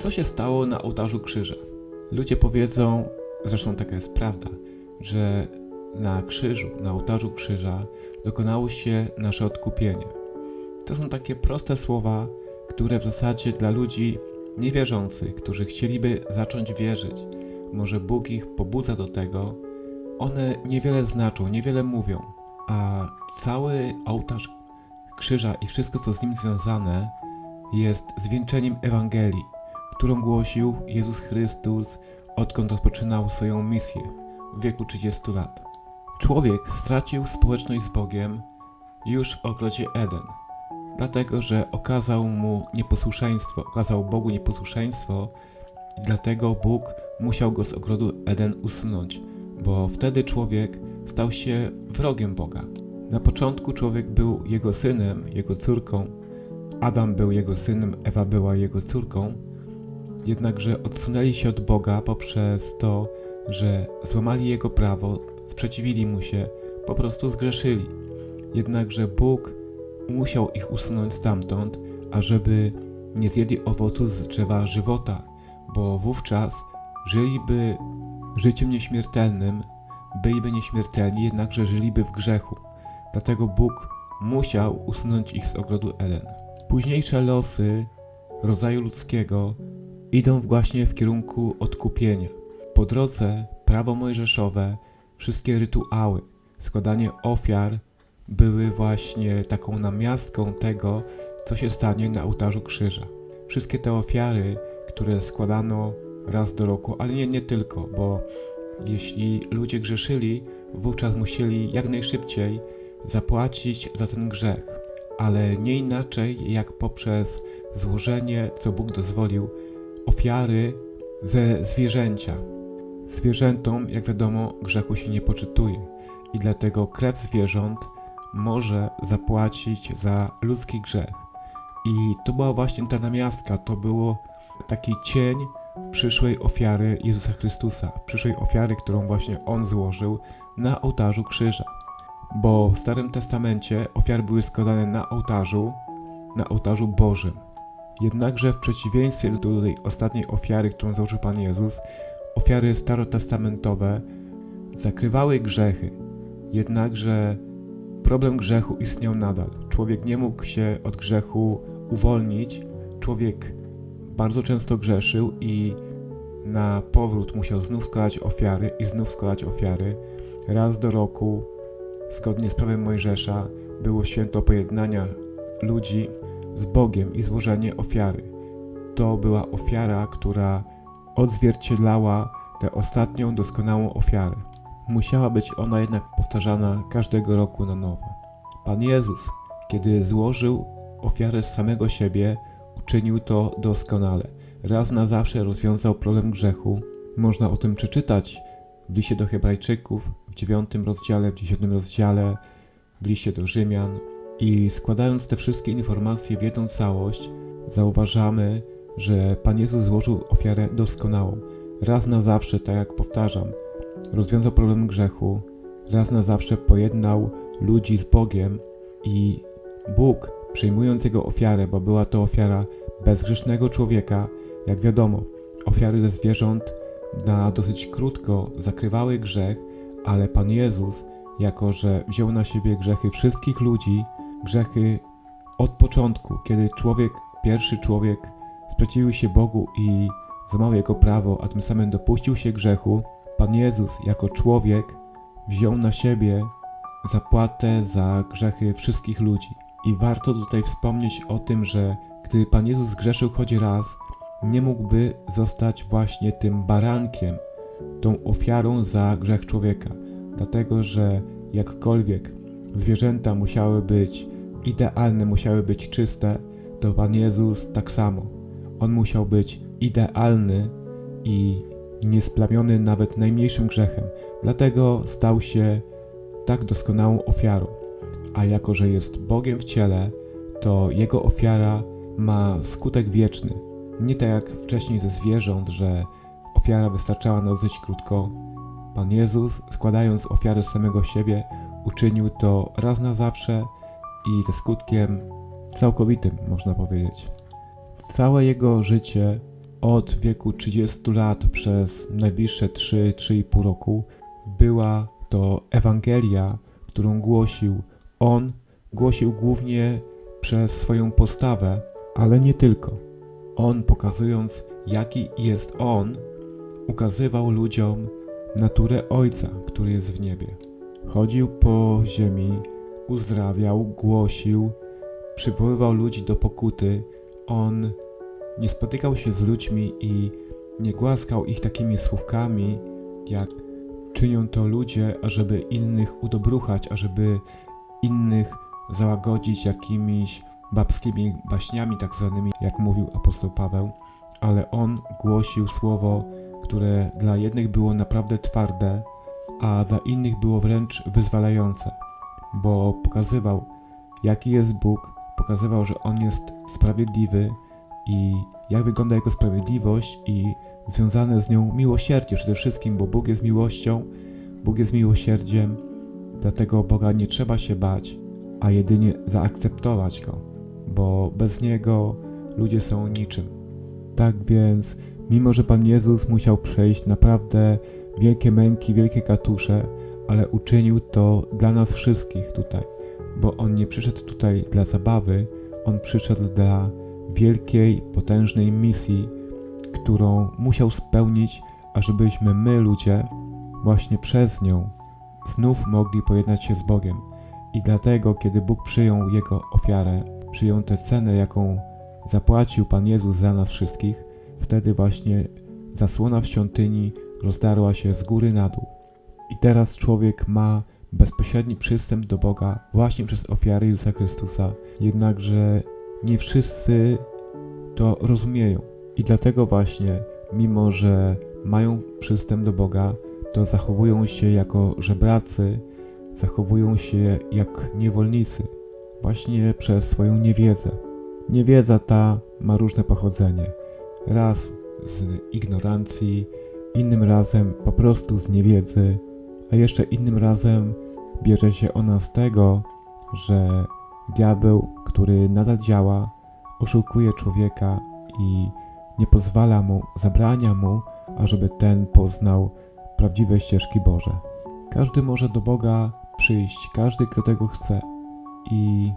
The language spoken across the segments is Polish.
Co się stało na ołtarzu krzyża? Ludzie powiedzą, zresztą taka jest prawda, że na krzyżu, na ołtarzu krzyża dokonało się nasze odkupienie. To są takie proste słowa, które w zasadzie dla ludzi niewierzących, którzy chcieliby zacząć wierzyć, może Bóg ich pobudza do tego, one niewiele znaczą, niewiele mówią, a cały ołtarz krzyża i wszystko, co z nim związane, jest zwieńczeniem Ewangelii, którą głosił Jezus Chrystus, odkąd rozpoczynał swoją misję w wieku 30 lat. Człowiek stracił społeczność z Bogiem już w ogrodzie Eden, dlatego że okazał mu nieposłuszeństwo, okazał Bogu nieposłuszeństwo i dlatego Bóg musiał go z ogrodu Eden usunąć, bo wtedy człowiek stał się wrogiem Boga. Na początku człowiek był jego synem, jego córką, Adam był jego synem, Ewa była jego córką, jednakże odsunęli się od Boga poprzez to, że złamali jego prawo, sprzeciwili mu się, po prostu zgrzeszyli. Jednakże Bóg musiał ich usunąć stamtąd, ażeby nie zjedli owocu z drzewa żywota, bo wówczas żyliby życiem nieśmiertelnym, byliby nieśmiertelni, jednakże żyliby w grzechu. Dlatego Bóg musiał usunąć ich z ogrodu Eden. Późniejsze losy rodzaju ludzkiego idą właśnie w kierunku odkupienia. Po drodze prawo mojżeszowe, wszystkie rytuały, składanie ofiar były właśnie taką namiastką tego, co się stanie na ołtarzu krzyża. Wszystkie te ofiary, które składano raz do roku, ale nie, nie tylko, bo jeśli ludzie grzeszyli, wówczas musieli jak najszybciej zapłacić za ten grzech, ale nie inaczej jak poprzez złożenie, co Bóg dozwolił, ofiary ze zwierzęcia. Zwierzętom, jak wiadomo, grzechu się nie poczytuje i dlatego krew zwierząt może zapłacić za ludzki grzech. I to była właśnie ta namiastka, to było taki cień przyszłej ofiary Jezusa Chrystusa, przyszłej ofiary, którą właśnie On złożył na ołtarzu krzyża. Bo w Starym Testamencie ofiary były składane na ołtarzu, na ołtarzu Bożym. Jednakże w przeciwieństwie do tej ostatniej ofiary, którą złożył Pan Jezus, ofiary starotestamentowe zakrywały grzechy. Jednakże problem grzechu istniał nadal. Człowiek nie mógł się od grzechu uwolnić. Człowiek bardzo często grzeszył i na powrót musiał znów składać ofiary i znów składać ofiary. Raz do roku, zgodnie z prawem Mojżesza, było święto pojednania ludzi z Bogiem i złożenie ofiary. To była ofiara, która odzwierciedlała tę ostatnią doskonałą ofiarę. Musiała być ona jednak powtarzana każdego roku na nowo. Pan Jezus, kiedy złożył ofiarę z samego siebie, uczynił to doskonale. Raz na zawsze rozwiązał problem grzechu. Można o tym przeczytać w liście do Hebrajczyków, w 9 rozdziale, w 10 rozdziale, w liście do Rzymian. I składając te wszystkie informacje w jedną całość, zauważamy, że Pan Jezus złożył ofiarę doskonałą. Raz na zawsze, tak jak powtarzam, rozwiązał problem grzechu, raz na zawsze pojednał ludzi z Bogiem i Bóg, przyjmując jego ofiarę, bo była to ofiara bezgrzesznego człowieka, jak wiadomo, ofiary ze zwierząt na dosyć krótko zakrywały grzech, ale Pan Jezus, jako że wziął na siebie grzechy wszystkich ludzi, grzechy od początku, kiedy człowiek, pierwszy człowiek sprzeciwił się Bogu i złamał jego prawo, a tym samym dopuścił się grzechu, Pan Jezus jako człowiek wziął na siebie zapłatę za grzechy wszystkich ludzi. I warto tutaj wspomnieć o tym, że gdy Pan Jezus zgrzeszył choć raz, nie mógłby zostać właśnie tym barankiem, tą ofiarą za grzech człowieka, dlatego że jakkolwiek zwierzęta musiały być idealne, musiały być czyste, to Pan Jezus tak samo. On musiał być idealny i niesplamiony nawet najmniejszym grzechem, dlatego stał się tak doskonałą ofiarą. A jako, że jest Bogiem w ciele, to jego ofiara ma skutek wieczny. Nie tak jak wcześniej ze zwierząt, że ofiara wystarczała na dosyć krótko. Pan Jezus, składając ofiarę samego siebie, uczynił to raz na zawsze i ze skutkiem całkowitym, można powiedzieć. Całe jego życie od wieku 30 lat przez najbliższe 3-3,5 roku była to Ewangelia, którą głosił on, głosił głównie przez swoją postawę, ale nie tylko. On, pokazując, jaki jest on, ukazywał ludziom naturę Ojca, który jest w niebie. Chodził po ziemi, uzdrawiał, głosił, przywoływał ludzi do pokuty. On nie spotykał się z ludźmi i nie głaskał ich takimi słówkami, jak czynią to ludzie, ażeby innych udobruchać, ażeby innych załagodzić jakimiś babskimi baśniami, tak zwanymi, jak mówił apostoł Paweł, ale on głosił słowo, które dla jednych było naprawdę twarde, a dla innych było wręcz wyzwalające, bo pokazywał, jaki jest Bóg, pokazywał, że On jest sprawiedliwy i jak wygląda Jego sprawiedliwość i związane z nią miłosierdzie przede wszystkim, bo Bóg jest miłością, Bóg jest miłosierdziem, dlatego Boga nie trzeba się bać, a jedynie zaakceptować Go, bo bez Niego ludzie są niczym. Tak więc, mimo że Pan Jezus musiał przejść naprawdę wielkie męki, wielkie katusze, ale uczynił to dla nas wszystkich tutaj, bo On nie przyszedł tutaj dla zabawy, On przyszedł dla wielkiej, potężnej misji, którą musiał spełnić, ażebyśmy my, ludzie, właśnie przez nią znów mogli pojednać się z Bogiem. I dlatego, kiedy Bóg przyjął Jego ofiarę, przyjął tę cenę, jaką zapłacił Pan Jezus za nas wszystkich, wtedy właśnie zasłona w świątyni rozdarła się z góry na dół. I teraz człowiek ma bezpośredni przystęp do Boga właśnie przez ofiary Jezusa Chrystusa, jednakże nie wszyscy to rozumieją. I dlatego właśnie, mimo że mają przystęp do Boga, to zachowują się jako żebracy, zachowują się jak niewolnicy, właśnie przez swoją niewiedzę. Niewiedza ta ma różne pochodzenie. Raz z ignorancji, innym razem po prostu z niewiedzy, a jeszcze innym razem bierze się ona z tego, że diabeł, który nadal działa, oszukuje człowieka i nie pozwala mu, zabrania mu, ażeby ten poznał prawdziwe ścieżki Boże. Każdy może do Boga przyjść, każdy, kto tego chce i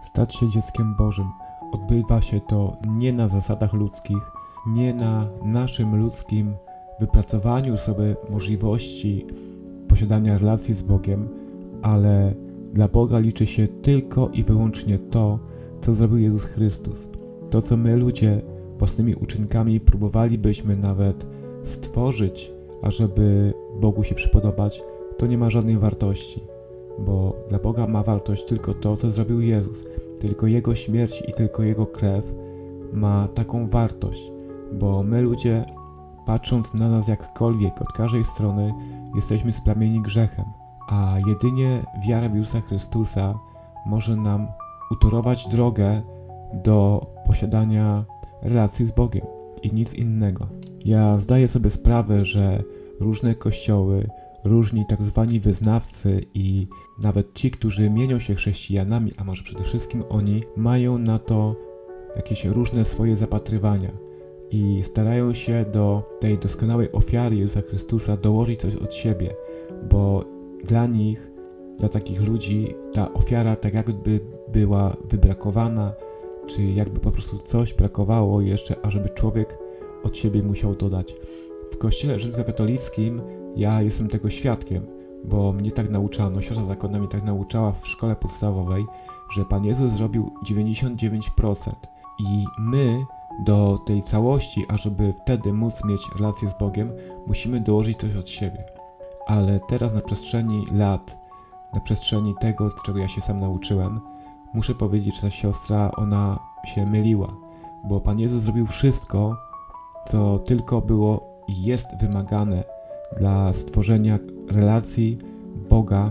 stać się dzieckiem Bożym. Odbywa się to nie na zasadach ludzkich, nie na naszym ludzkim wypracowaniu sobie możliwości posiadania relacji z Bogiem, ale dla Boga liczy się tylko i wyłącznie to, co zrobił Jezus Chrystus. To, co my ludzie własnymi uczynkami próbowalibyśmy nawet stworzyć, ażeby Bogu się przypodobać, to nie ma żadnej wartości, bo dla Boga ma wartość tylko to, co zrobił Jezus. Tylko Jego śmierć i tylko Jego krew ma taką wartość, bo my ludzie, patrząc na nas jakkolwiek od każdej strony, jesteśmy splamieni grzechem, a jedynie wiara w Jezusa Chrystusa może nam utorować drogę do posiadania relacji z Bogiem i nic innego. Ja zdaję sobie sprawę, że różne kościoły, różni tak zwani wyznawcy i nawet ci, którzy mienią się chrześcijanami, a może przede wszystkim oni, mają na to jakieś różne swoje zapatrywania i starają się do tej doskonałej ofiary Jezusa Chrystusa dołożyć coś od siebie, bo dla nich, dla takich ludzi, ta ofiara tak jakby była wybrakowana, czy jakby po prostu coś brakowało jeszcze, ażeby człowiek od siebie musiał dodać. W kościele rzymskokatolickim ja jestem tego świadkiem, bo mnie tak nauczano, siostra zakonna mnie tak nauczała w szkole podstawowej, że Pan Jezus zrobił 99% i my do tej całości, ażeby wtedy móc mieć relację z Bogiem, musimy dołożyć coś od siebie. Ale teraz na przestrzeni lat, na przestrzeni tego, czego ja się sam nauczyłem, muszę powiedzieć, że ta siostra, ona się myliła, bo Pan Jezus zrobił wszystko, co tylko było i jest wymagane dla stworzenia relacji Boga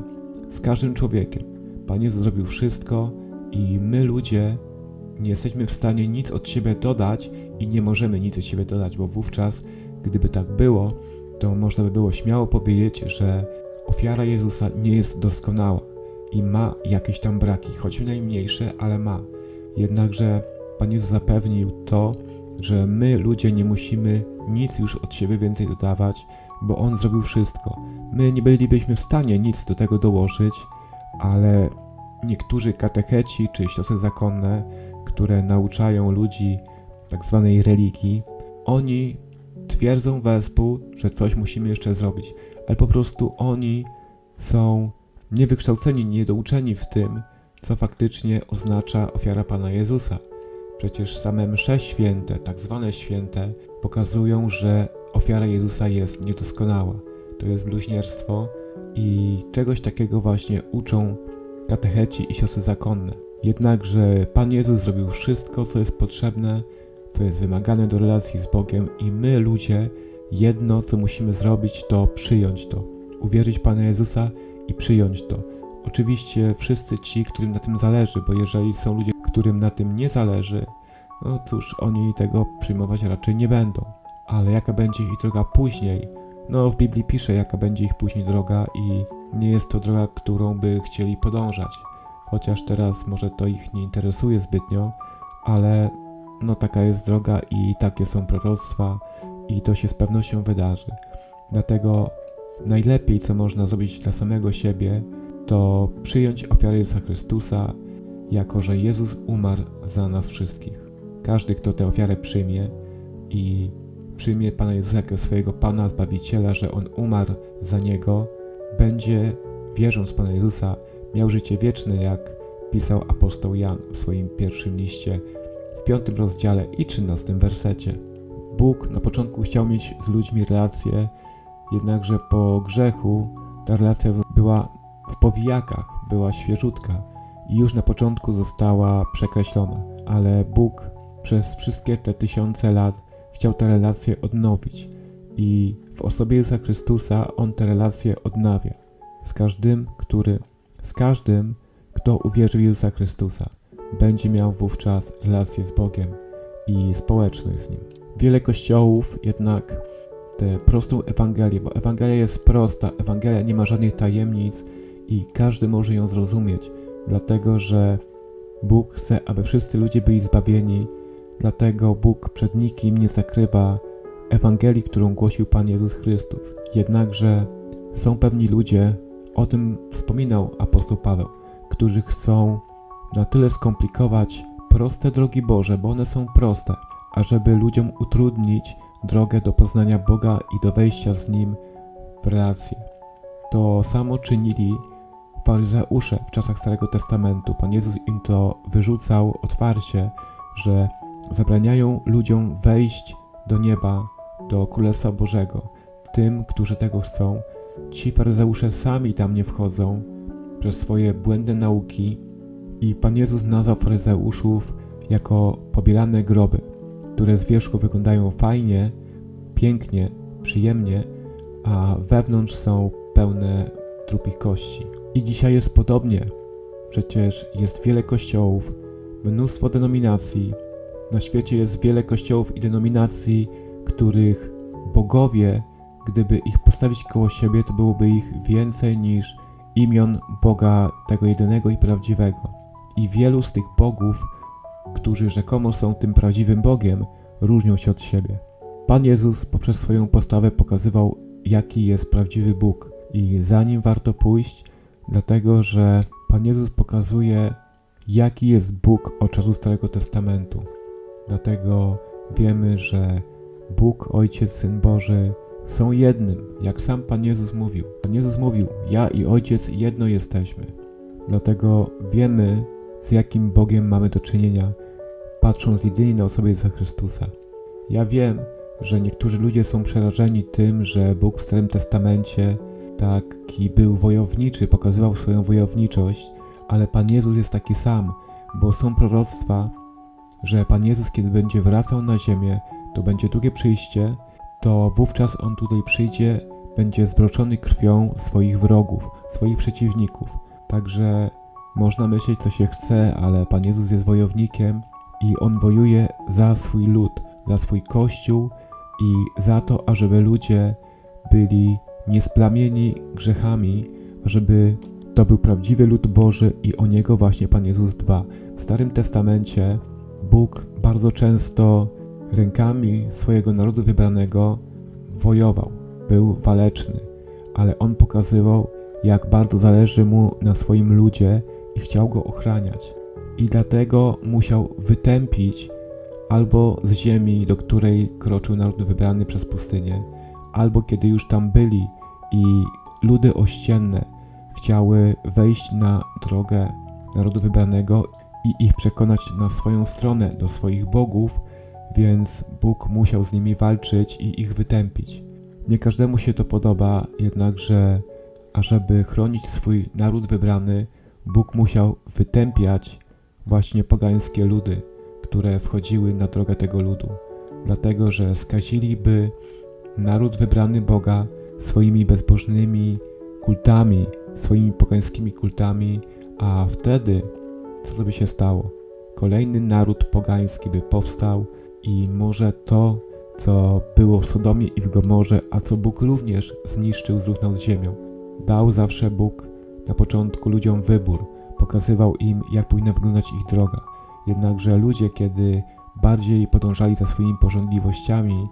z każdym człowiekiem. Pan Jezus zrobił wszystko i my ludzie nie jesteśmy w stanie nic od siebie dodać i nie możemy nic od siebie dodać, bo wówczas, gdyby tak było, to można by było śmiało powiedzieć, że ofiara Jezusa nie jest doskonała i ma jakieś tam braki, choć najmniejsze, ale ma. Jednakże Pan Jezus zapewnił to, że my ludzie nie musimy nic już od siebie więcej dodawać, bo On zrobił wszystko. My nie bylibyśmy w stanie nic do tego dołożyć, ale niektórzy katecheci czy siostry zakonne, które nauczają ludzi tak zwanej religii, oni twierdzą wespół, że coś musimy jeszcze zrobić, ale po prostu oni są niewykształceni, niedouczeni w tym, co faktycznie oznacza ofiara Pana Jezusa. Przecież same msze święte, tak zwane święte, pokazują, że ofiara Jezusa jest niedoskonała. To jest bluźnierstwo i czegoś takiego właśnie uczą katecheci i siostry zakonne. Jednakże Pan Jezus zrobił wszystko, co jest potrzebne, co jest wymagane do relacji z Bogiem i my, ludzie, jedno, co musimy zrobić, to przyjąć to. Uwierzyć Pana Jezusa i przyjąć to. Oczywiście wszyscy ci, którym na tym zależy, bo jeżeli są ludzie, którym na tym nie zależy, no cóż, oni tego przyjmować raczej nie będą. Ale jaka będzie ich droga później? No, w Biblii pisze, jaka będzie ich później droga, i nie jest to droga, którą by chcieli podążać. Chociaż teraz może to ich nie interesuje zbytnio, ale no taka jest droga i takie są proroctwa, i to się z pewnością wydarzy. Dlatego najlepiej, co można zrobić dla samego siebie, to przyjąć ofiarę Jezusa Chrystusa, jako że Jezus umarł za nas wszystkich. Każdy, kto tę ofiarę przyjmie i przyjmie Pana Jezusa jako swojego Pana, Zbawiciela, że On umarł za niego, będzie, wierząc w Pana Jezusa, miał życie wieczne, jak pisał apostoł Jan w swoim pierwszym liście, w piątym rozdziale i trzynastym wersecie. Bóg na początku chciał mieć z ludźmi relację, jednakże po grzechu ta relacja była w powijakach, była świeżutka i już na początku została przekreślona, ale Bóg przez wszystkie te tysiące lat chciał te relacje odnowić i w osobie Jezusa Chrystusa On te relacje odnawia z każdym, który, z każdym, kto uwierzy w Jezusa Chrystusa, będzie miał wówczas relację z Bogiem i społeczność z Nim. Wiele kościołów jednak tę prostą Ewangelię, bo Ewangelia jest prosta, Ewangelia nie ma żadnych tajemnic i każdy może ją zrozumieć, dlatego że Bóg chce, aby wszyscy ludzie byli zbawieni, dlatego Bóg przed nikim nie zakrywa Ewangelii, którą głosił Pan Jezus Chrystus. Jednakże są pewni ludzie, o tym wspominał apostoł Paweł, którzy chcą na tyle skomplikować proste drogi Boże, bo one są proste, ażeby ludziom utrudnić drogę do poznania Boga i do wejścia z Nim w relacje. To samo czynili faryzeusze w czasach Starego Testamentu. Pan Jezus im to wyrzucał otwarcie, że zabraniają ludziom wejść do nieba, do Królestwa Bożego. Tym, którzy tego chcą, ci faryzeusze sami tam nie wchodzą przez swoje błędne nauki i Pan Jezus nazwał faryzeuszów jako pobielane groby, które z wierzchu wyglądają fajnie, pięknie, przyjemnie, a wewnątrz są pełne trupich kości. I dzisiaj jest podobnie. Przecież jest wiele kościołów, mnóstwo denominacji. Na świecie jest wiele kościołów i denominacji, których bogowie, gdyby ich postawić koło siebie, to byłoby ich więcej niż imion Boga tego jedynego i prawdziwego. I wielu z tych bogów, którzy rzekomo są tym prawdziwym Bogiem, różnią się od siebie. Pan Jezus poprzez swoją postawę pokazywał, jaki jest prawdziwy Bóg i za nim warto pójść, dlatego że Pan Jezus pokazuje, jaki jest Bóg od czasu Starego Testamentu. Dlatego wiemy, że Bóg, Ojciec, Syn Boży są jednym, jak sam Pan Jezus mówił. Pan Jezus mówił: Ja i Ojciec jedno jesteśmy. Dlatego wiemy, z jakim Bogiem mamy do czynienia, patrząc jedynie na osobę Jezusa Chrystusa. Ja wiem, że niektórzy ludzie są przerażeni tym, że Bóg w Starym Testamencie taki był wojowniczy, pokazywał swoją wojowniczość, ale Pan Jezus jest taki sam, bo są proroctwa, że Pan Jezus, kiedy będzie wracał na ziemię, to będzie drugie przyjście, to wówczas On tutaj przyjdzie, będzie zbroczony krwią swoich wrogów, swoich przeciwników. Także można myśleć, co się chce, ale Pan Jezus jest wojownikiem i On wojuje za swój lud, za swój kościół i za to, ażeby ludzie byli niesplamieni grzechami, żeby to był prawdziwy lud Boży i o niego właśnie Pan Jezus dba. W Starym Testamencie Bóg bardzo często rękami swojego narodu wybranego wojował, był waleczny, ale on pokazywał, jak bardzo zależy mu na swoim ludzie i chciał go ochraniać. I dlatego musiał wytępić albo z ziemi, do której kroczył naród wybrany przez pustynię, albo kiedy już tam byli i ludy ościenne chciały wejść na drogę narodu wybranego i ich przekonać na swoją stronę, do swoich bogów, więc Bóg musiał z nimi walczyć i ich wytępić. Nie każdemu się to podoba, jednakże, ażeby chronić swój naród wybrany, Bóg musiał wytępiać właśnie pogańskie ludy, które wchodziły na drogę tego ludu, dlatego że skaziliby naród wybrany Boga swoimi bezbożnymi kultami, swoimi pogańskimi kultami, a wtedy co by się stało? Kolejny naród pogański by powstał i może to, co było w Sodomie i w Gomorze, a co Bóg również zniszczył, zrównał z ziemią. Dał zawsze Bóg na początku ludziom wybór, pokazywał im, jak powinna wyglądać ich droga. Jednakże ludzie, kiedy bardziej podążali za swoimi porządliwościami,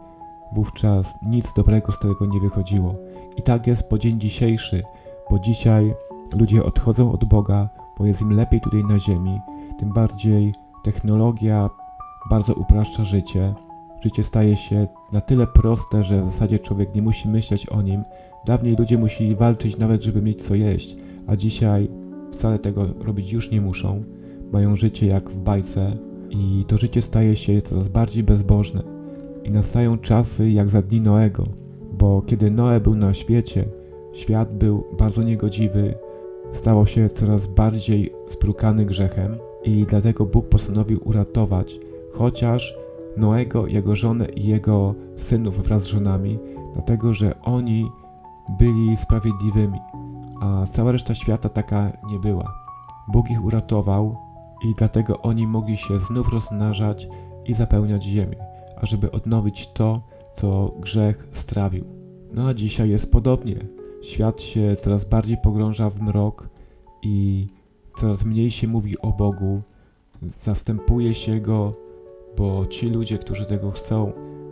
wówczas nic dobrego z tego nie wychodziło. I tak jest po dzień dzisiejszy, bo dzisiaj ludzie odchodzą od Boga, bo jest im lepiej tutaj na ziemi, tym bardziej technologia bardzo upraszcza życie. Życie staje się na tyle proste, że w zasadzie człowiek nie musi myśleć o nim. Dawniej ludzie musieli walczyć nawet, żeby mieć co jeść, a dzisiaj wcale tego robić już nie muszą. Mają życie jak w bajce i to życie staje się coraz bardziej bezbożne. I nastają czasy jak za dni Noego, bo kiedy Noe był na świecie, świat był bardzo niegodziwy, stało się coraz bardziej sprukany grzechem i dlatego Bóg postanowił uratować chociaż Noego, jego żonę i jego synów wraz z żonami, dlatego że oni byli sprawiedliwymi, a cała reszta świata taka nie była. Bóg ich uratował i dlatego oni mogli się znów rozmnażać i zapełniać ziemię, ażeby odnowić to, co grzech strawił. No a dzisiaj jest podobnie. Świat się coraz bardziej pogrąża w mrok i coraz mniej się mówi o Bogu, zastępuje się go, bo ci ludzie, którzy tego chcą,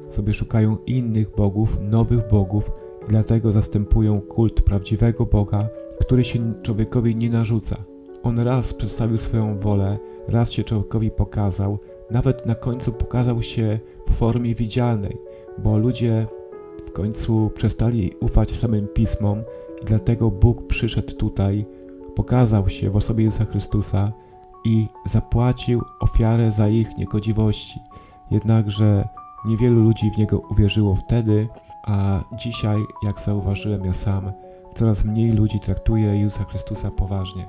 sobie szukają innych bogów, nowych bogów i dlatego zastępują kult prawdziwego Boga, który się człowiekowi nie narzuca. On raz przedstawił swoją wolę, raz się człowiekowi pokazał, nawet na końcu pokazał się w formie widzialnej, bo ludzie w końcu przestali ufać samym pismom i dlatego Bóg przyszedł tutaj, pokazał się w osobie Jezusa Chrystusa i zapłacił ofiarę za ich niegodziwości. Jednakże niewielu ludzi w Niego uwierzyło wtedy, a dzisiaj, jak zauważyłem ja sam, coraz mniej ludzi traktuje Jezusa Chrystusa poważnie.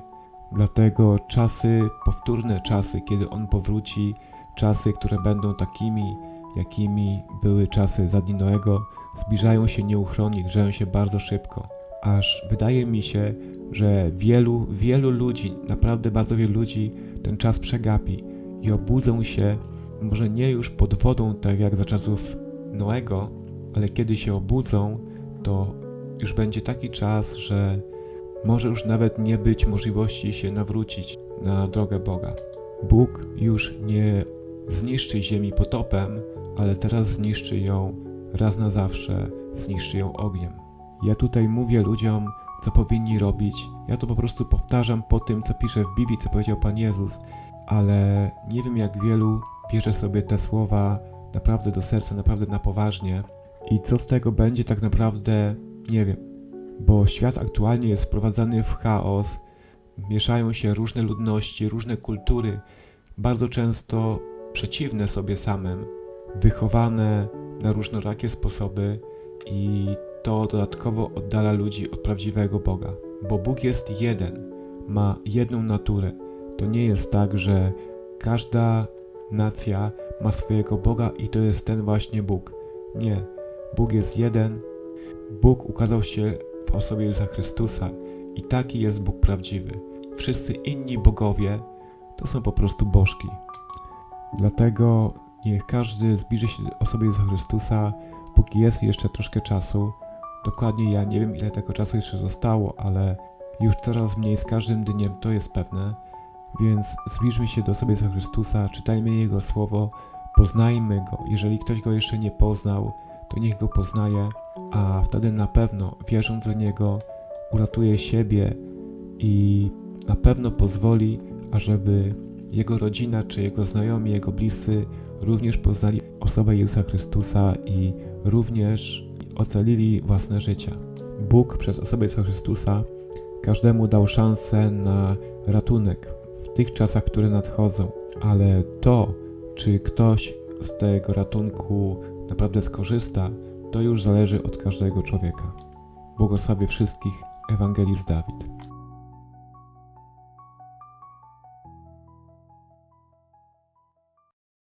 Dlatego czasy, powtórne czasy, kiedy On powróci, czasy, które będą takimi, jakimi były czasy za Noego, zbliżają się nieuchronnie, zbliżają się bardzo szybko. Aż wydaje mi się, że wielu, wielu ludzi, naprawdę bardzo wielu ludzi ten czas przegapi i obudzą się, może nie już pod wodą, tak jak za czasów Noego, ale kiedy się obudzą, to już będzie taki czas, że może już nawet nie być możliwości się nawrócić na drogę Boga. Bóg już nie zniszczy ziemi potopem, ale teraz zniszczy ją raz na zawsze, zniszczy ją ogniem. Ja tutaj mówię ludziom, co powinni robić. Ja to po prostu powtarzam po tym, co pisze w Biblii, co powiedział Pan Jezus, ale nie wiem, jak wielu bierze sobie te słowa naprawdę do serca, naprawdę na poważnie. I co z tego będzie, tak naprawdę nie wiem, bo świat aktualnie jest wprowadzany w chaos, mieszają się różne ludności, różne kultury, bardzo często przeciwne sobie samym, wychowane na różnorakie sposoby. I to dodatkowo oddala ludzi od prawdziwego Boga. Bo Bóg jest jeden, ma jedną naturę. To nie jest tak, że każda nacja ma swojego Boga i to jest ten właśnie Bóg. Nie. Bóg jest jeden. Bóg ukazał się w osobie Jezusa Chrystusa i taki jest Bóg prawdziwy. Wszyscy inni bogowie to są po prostu bożki. Dlatego niech każdy zbliży się do osoby Jezusa Chrystusa, póki jest jeszcze troszkę czasu, Dokładnie ja nie wiem, ile tego czasu jeszcze zostało, ale już coraz mniej z każdym dniem to jest pewne. Więc zbliżmy się do sobie za Chrystusa, czytajmy Jego słowo, Poznajmy Go. Jeżeli ktoś Go jeszcze nie poznał, to niech Go poznaje, a wtedy na pewno, wierząc do Niego, uratuje siebie i na pewno pozwoli, ażeby jego rodzina, czy jego znajomi, jego bliscy również poznali osobę Jezusa Chrystusa i również ocalili własne życia. Bóg przez osobę Jezusa Chrystusa każdemu dał szansę na ratunek w tych czasach, które nadchodzą, ale to, czy ktoś z tego ratunku naprawdę skorzysta, to już zależy od każdego człowieka. Błogosławię wszystkich, Ewangelist Dawid.